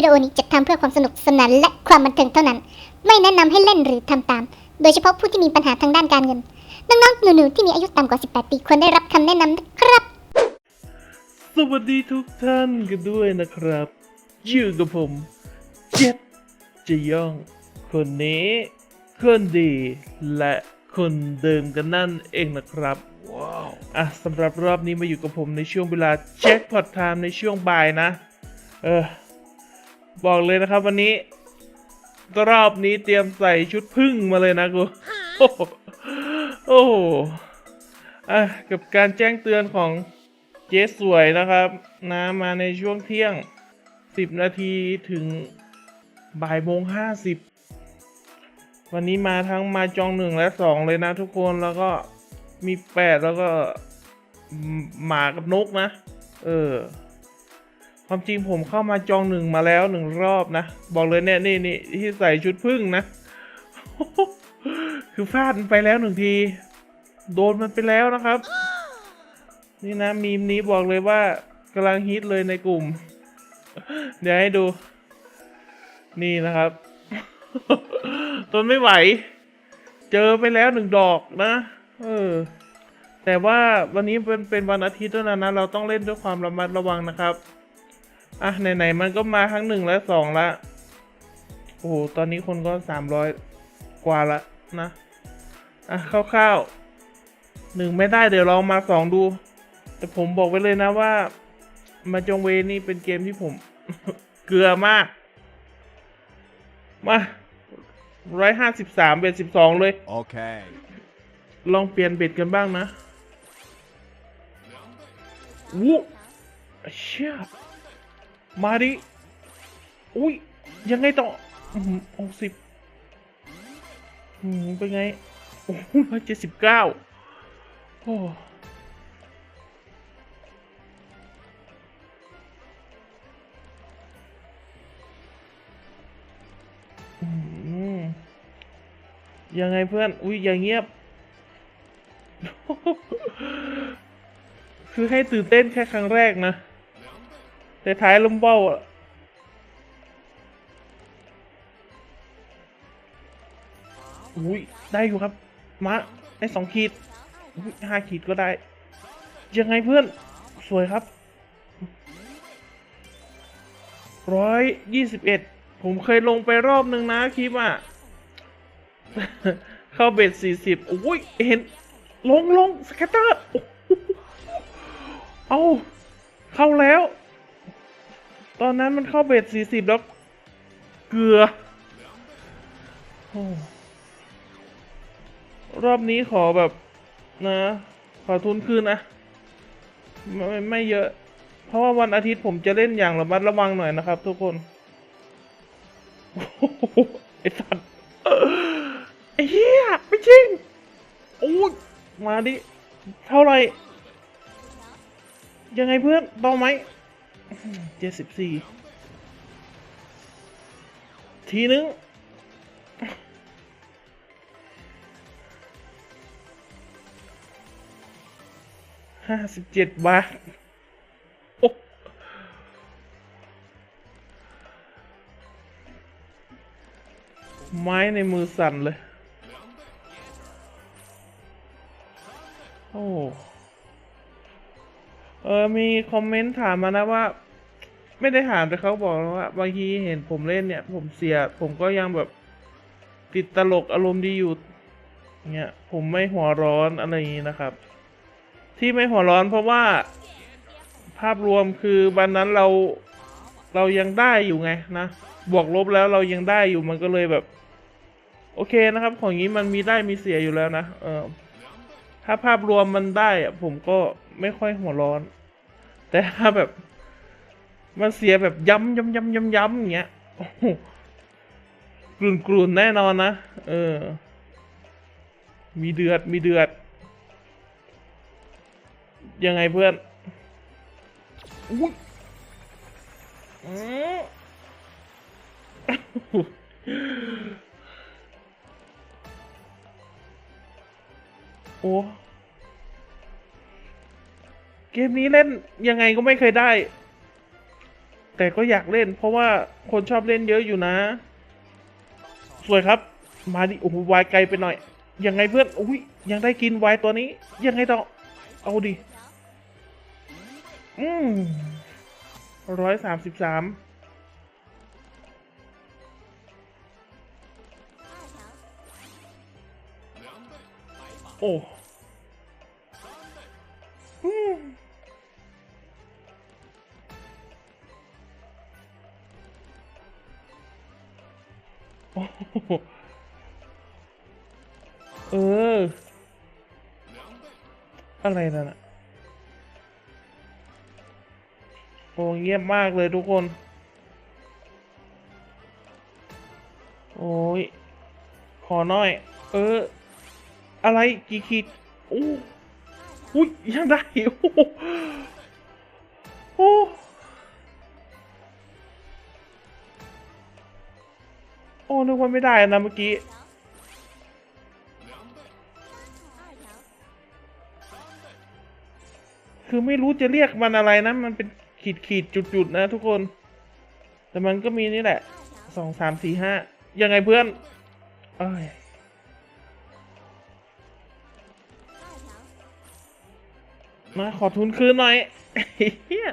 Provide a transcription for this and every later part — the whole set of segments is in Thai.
วิดีโอนี้จัดทำเพื่อความสนุกสนานและความบันเทิงเท่านั้น ไม่แนะนำให้เล่นหรือทำตาม โดยเฉพาะผู้ที่มีปัญหาทางด้านการเงิน น้องๆหนูๆที่มีอายุต่ำกว่า 18 ปีควรได้รับคำแนะนำนะครับ สวัสดีทุกท่านกันด้วยนะครับ อยู่กับผมเจ็ดจะย่อง คนนี้ คนดี และคนเดิมกันนั่นเองนะครับว้าวอะสำหรับรอบนี้มาอยู่กับผมในช่วงเวลาแจ็คพอตไทม์ในช่วงบ่ายนะ เออ บอกเลยนะครับ วันนี้รอบนี้เตรียมใส่ชุดพึ่งมาเลยนะกูโอ้โหอะกับการแจ้งเตือนของเจ๊สวยนะครับนะมาในช่วงเที่ยง 10 นาทีถึงบ่ายโมงห้าสิบวันนี้มาทั้งมาจองหนึ่งและสองเลยนะทุกคนแล้วก็มีแปดแล้วก็หมากับนกนะ เออ ความจริงผมเข้ามาจองหนึ่งมาแล้วหนึ่งรอบนะ บอกเลยเนี่ยนี่นี่ที่ใส่ชุดพึ่งนะ คือฟาดมันไปแล้วหนึ่งที โดนมันไปแล้วนะครับ นี่นะมีมนี้บอกเลยว่ากำลังฮิตเลยในกลุ่ม เดี๋ยวให้ดู นี่นะครับทนไม่ไหว เจอไปแล้วหนึ่งดอกนะ เออ แต่ว่าวันนี้เป็นเป็นวันอาทิตย์ด้วยนะนะ เราต้องเล่นด้วยความระมัดระวังนะครับ อะไหนๆมันก็มาทั้งหนึ่งและสองละ โอ้โห ตอนนี้คนก็สามร้อยกว่าละนะ อะคร่าวๆหนึ่งไม่ได้เดี๋ยวลองมาสองดู แต่ผมบอกไว้เลยนะว่า มาจงเวนี่เป็นเกมที่ผม เกลือมาก มาร้อยห้าสิบสามเบ็ดสิบสองเลย Okay. ลองเปลี่ยนเบ็ดกันบ้างนะวู้เชี่ย มาดิ อุ้ย ยังไงต่อหกสิบเป็นไง โอ้ร้อยเจ็ดสิบเก้าโอ้ยังไงเพื่อน อุ้ยอย่างเงียบ คือให้ตื่นเต้นแค่ครั้งแรกนะ แต่ท้ายลมเบ้าอุ้ยได้อยู่ครับ มาได้สองขีดห้าขีดก็ได้ ยังไงเพื่อน สวยครับร้อยยี่สิบเอ็ดผมเคยลงไปรอบหนึ่งนะคลิปอะ เข้าเบ็ดสี่สิบโอ้ย เห็น ลงลงสแกตเตอร์ เอา เข้าแล้ว ตอนนั้นมันเข้าเบ็ดสี่สิบแล้ว เกลือรอบนี้ขอแบบนะ ขอทุนคืนนะไม่ไม่ไม่เยอะ เพราะว่าวันอาทิตย์ผมจะเล่นอย่างระมัดระวังหน่อยนะครับ ทุกคนไอ้สัตว์ไอ้เหี้ยไม่จริงโอ้ยมาดิ เท่าไหร่ ยังไงเพื่อนเบาไหม เจ็ดสิบสี่ทีนึง ห้าสิบเจ็ดบาทโอ้ไม้ในมือสั่นเลย ออมีคอมเมนต์ถามมานะว่า ไม่ได้ถามแต่เขาบอกว่าบางทีเห็นผมเล่นเนี่ย ผมเสีย ผมก็ยังแบบ ติดตลกอารมณ์ดีอยู่เนี่ยผมไม่หัวร้อนอะไรอย่างนี้นะครับ ที่ไม่หัวร้อนเพราะว่า ภาพรวมคือวันนั้นเราเรายังได้อยู่ไงนะบวกลบแล้วเรายังได้อยู่มันก็เลยแบบ โอเคนะครับ ของนี้มันมีได้มีเสียอยู่แล้วนะเออถ้าภาพรวมมันได้อะผมก็ไม่ค่อยหัวร้อน แต่ถ้าแบบ มันเสียแบบย้ำย้ำย้ำย้ำย้ำอย่างเงี้ยโอ้โหกลุ่นกลุ่นแน่นอนนะ เออ มีเดือดมีเดือด ยังไงเพื่อนอุ๊ยโอ้ เกมนี้เล่นยังไงก็ไม่เคยได้ แต่ก็อยากเล่น เพราะว่าคนชอบเล่นเยอะอยู่นะ สวยครับ มาดิโอ้โหวายไกลไปหน่อย ยังไงเพื่อนอุ้ยยังได้กินวายตัวนี้ ยังไงต่อเอาดิ อืมร้อยสามสิบสามโอ้ เออ อะไรนั่นอะโอ้เงียบมากเลยทุกคน โอ้ย ขอหน่อย เออ อะไรกี่ขีดโอ้อุ้ยยังได้ โอ้โอ้ อ้นึกว่าไม่ได้นะเมื่อกี้คือไม่รู้จะเรียกมันอะไรนะ มันเป็นขีดขีดจุดจุดๆนะทุกคน แต่มันก็มีนี่แหละสองสามสี่ห้ายังไงเพื่อนเอ้ยมาขอทุนคืนหน่อยเหี้ย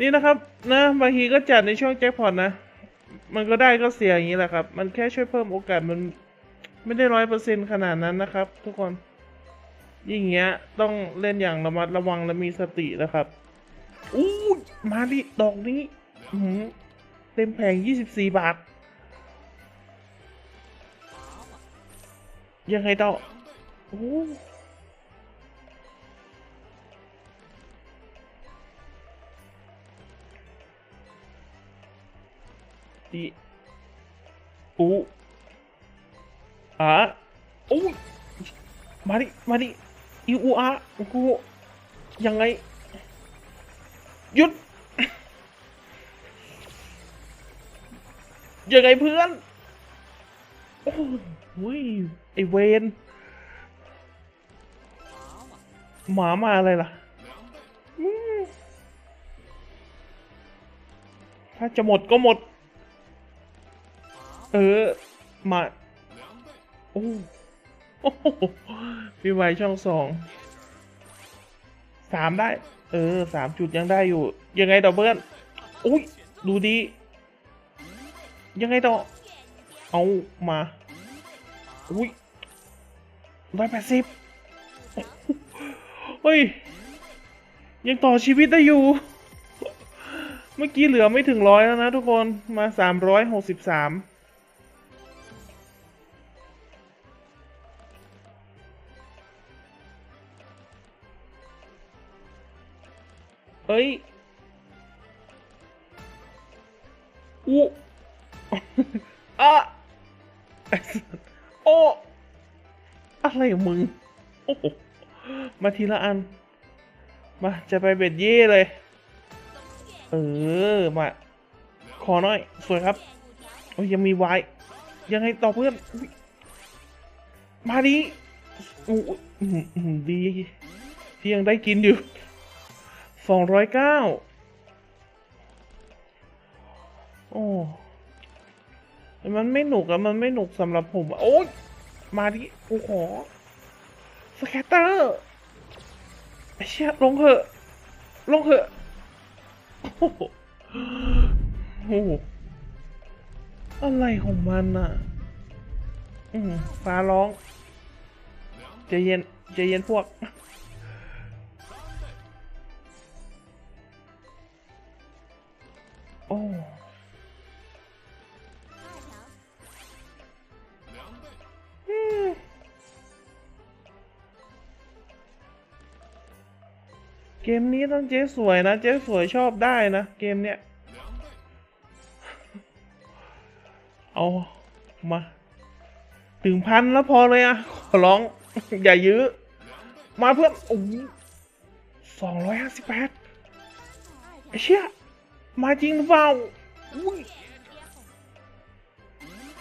นี่นะครับ นะบางทีก็จัดในช่วงแจ็คพอตนะ มันก็ได้ก็เสียอย่างนี้แหละครับ มันแค่ช่วยเพิ่มโอกาสมันไม่ได้ร้อยเปอร์เซ็นขนาดนั้นนะครับ ทุกคน ยิ่งเงี้ย ต้องเล่นอย่างระมัดระวังและมีสตินะครับอู้มาดิดอกนี้เต็มแผงยี่สิบสี่บาท ยังไงต่อโอ้ ดีอูอาโอ้ยมาดิ มาดิอีอูอากูยังไง หยุด ยังไงเพื่อน โอ้โหยไอเวนหมามาอะไรล่ะถ้าจะหมดก็หมด เออ มาโอ้โอ้โหพี่ไวช่องสองสามได้ เออสามจุดยังได้อยู่ ยังไงต่อเพื่อนอุ้ยดูดี ยังไงต่อเอามาอุ้ยร้อยแปดสิบเฮ้ย ยังต่อชีวิตได้อยู่ เมื่อกี้เหลือไม่ถึงร้อยแล้วนะทุกคนมาสามร้อยหกสิบสาม เอ้ยอู้อะโอ้อะไรของมึง โอ้โหมาทีละอัน มาจะไปเบ็ดเย่เลย เออ มา ขอหน่อย สวยครับ โอ้ยยังมีไวายยังไงต่อเพื่อน มาดิอู้ดีที่ยังได้กินอยู่ สองร้อยเก้าโอ้มันไม่หนุกอะมันไม่หนุกสำหรับผม โอ๊ยมาดิกูขอสแคตเตอร์ไอ้เชี่ยลงเถอะ ลงเถอะ โอ้โหอะไรของมันอะอืมฟ้าร้องใจเย็นใจเย็นพวก เจ๊สวยนะ เจ๊สวยชอบได้นะ เกมเนี้ย เอามาถึงพันแล้วพอเลยอะขอร้อง อย่ายื้อ มาเพื่อนโอ้สองร้อยห้าสิบแปดเชี่ย มาจริงหรือเปล่าอุ้ย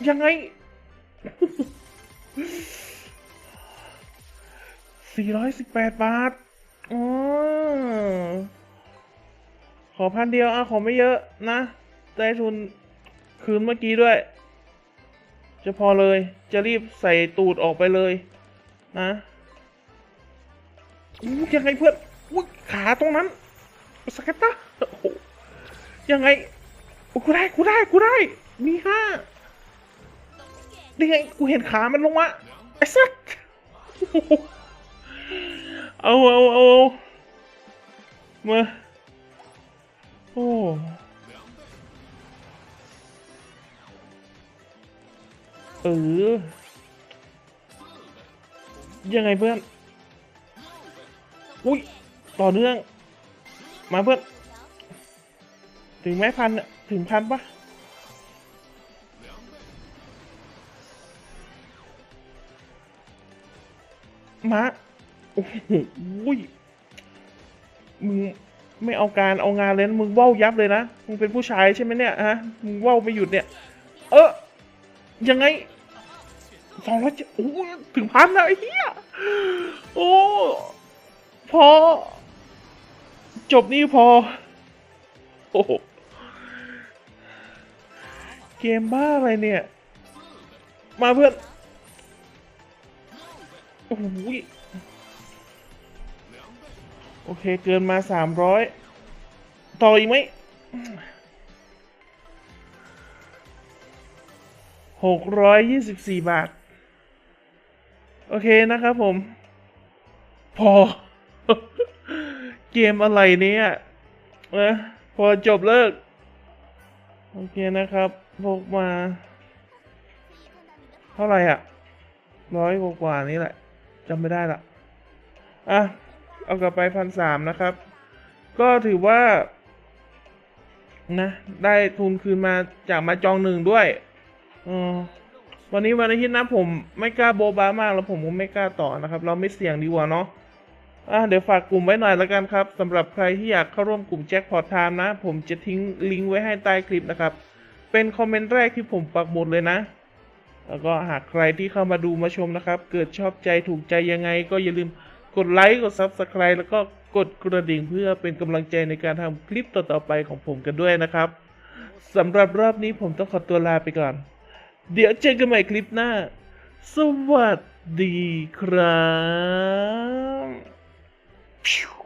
ยังไง418บาท อขอพันเดียวอะขอไม่เยอะนะได้ทุนคืนเมื่อกี้ด้วย จะพอเลย จะรีบใส่ตูดออกไปเลย นะยังไงเพื่อนขาตรงนั้นสกัตตายังไงกูได้กูได้กูได้ มีห้านี่ไงกูเห็นขามันลงมาไอ้สัส เอาเอาเอาเอามาโอ้เออยังไงเพื่อน อุ้ย ต่อเนื่อง มาเพื่อน ถึงแม้พันถึงพันปะมา โอ้โหอุ้ยมึงไม่เอาการเอางานเลยนะมึงว้าวยับเลยนะ มึงเป็นผู้ชายใช่ไหมเนี่ยฮะ มึงว้าวไม่หยุดเนี่ย เออ ยังไงสองร้อยเจ็ดโอ้ถึงพันแล้วไอ้เหี้ย โอ้ พอ จบนี่พอ โอ้โหเกมบ้าอะไรเนี่ย มาเพื่อน โอ้ย โอเค เกินมาสามร้อยต่ออีกไหมหกร้อยยี่สิบสี่บาท โอเคนะครับผม พอ เกมอะไรเนี่ยเออพอจบเลิก โอเคนะครับพกมา เท่าไหร่อะร้อยกว่านี้แหละจำไม่ได้ละอะ เอากลับไปพันสามนะครับ ก็ถือว่านะ ได้ทุนคืนมาจากมาจองหนึ่งด้วยออวันนี้วันอาทิตย์นะผมไม่กล้าโบบามากแล้วผมก็ไม่กล้าต่อนะครับ เราไม่เสี่ยงดีกว่าเนาะอะเดี๋ยวฝากกลุ่มไว้หน่อยละกันครับสำหรับใครที่อยากเข้าร่วมกลุ่มแจ็คพอตไทม์นะ ผมจะทิ้งลิงก์ไว้ให้ใต้คลิปนะครับ เป็นคอมเมนต์แรกที่ผมปักหมุดเลยนะ แล้วก็หากใครที่เข้ามาดูมาชมนะครับ เกิดชอบใจถูกใจยังไงก็อย่าลืม กดไลค์กด Subscribe แล้วก็กดกระดิ่งเพื่อเป็นกำลังใจในการทำคลิปต่อๆไปของผมกันด้วยนะครับสำหรับรอบนี้ผมต้องขอตัวลาไปก่อน เดี๋ยวเจอกันใหม่คลิปหน้า สวัสดีครับ